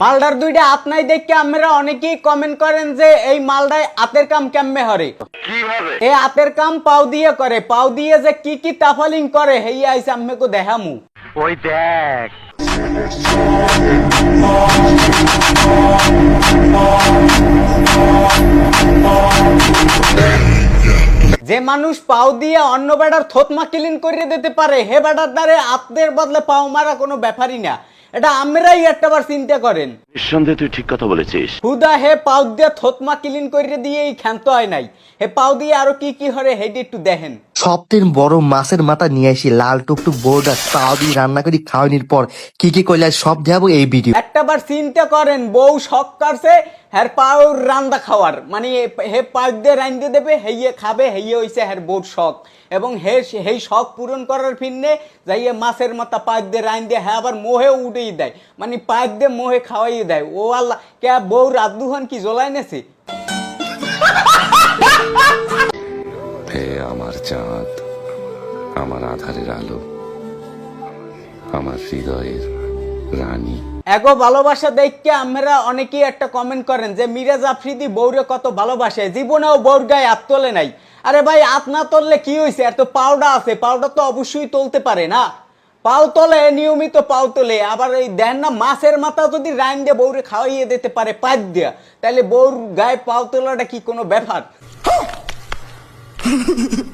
মালদার দুইটা আপনাই দেখে আমরা অনেকেই কমেন্ট করেন যে এই মালদায় আতের কাম কেমনে হরে? এ আতের কাম পাও দিয়ে করে পাও দিয়ে যে কি কি তাফালিং করে হেই আইসে আম্মেকে দেখামু। ওই দেখ। যে মানুষ পাও দিয়ে অন্য বেড়ার থতমা ক্লিন করে দিতে পারে হে বেড়ার দ্বারে আপনাদের বদলে পাও মারা কোনো ব্যাপারই না। এটা আমরাই একটা বার চিন্তা করেন। নিঃসন্দেহে তুই ঠিক কথা বলেছিস। হুদা হে পাও দিয়ে থতমা ক্লিন করে দিয়ে এই ক্ষান্ত হয় নাই। হে পাও দিয়ে আরও কি কি হরে হেডি একটু দেখেন। সবথেকে বড় মাছের মাথা নিয়ে আসি লাল টুকটুক বোর্ডার তাও দিয়ে রান্না করি খাওয়ানির পর কি কি কইলে সব দেখাবো এই ভিডিও একটাবার চিন্তা করেন, বউ শখ করছে হ্যার পাও রান্দা খাওয়ার। মানে হে পাক দিয়ে রান্ধে দেবে, হেইয়ে খাবে, হেইয়ে হইছে হ্যার বউর শখ। এবং হে হেই শখ পূরণ করার ফিরনে যাইয়ে মাছের মাথা পাক দিয়ে রান দিয়ে হ্যাঁ আবার মোহে উঠেই দেয়। মানে পাক দিয়ে মোহে খাওয়াই দেয়। ও আল্লাহ, কে বউ রাত দুহান কি জ্বলাই নেছে? আমার চাঁদ, আমার আধারের আলো, আমার হৃদয়ের রানী। এগো ভালোবাসা দেখকে আমরা অনেকেই একটা কমেন্ট করেন যে, মিরাজ আফ্রিদি বউরে কত ভালোবাসে। জীবনেও বউর গায়ে হাত তোলে নাই। আরে ভাই, হাত না তুললে কি হয়েছে আর তো পাউডা আছে। পাউডা তো অবশ্যই তুলতে পারে না। পাও তোলে, নিয়মিত পাও তোলে। আবার এই দেন না, মাছের মাথা যদি রাইন দিয়ে বৌরে খাওয়াইয়ে দিতে পারে পাঁচ দিয়া তাহলে বৌর গায়ে পাও তোলাটা কি কোনো ব্যাপার? フフフフ。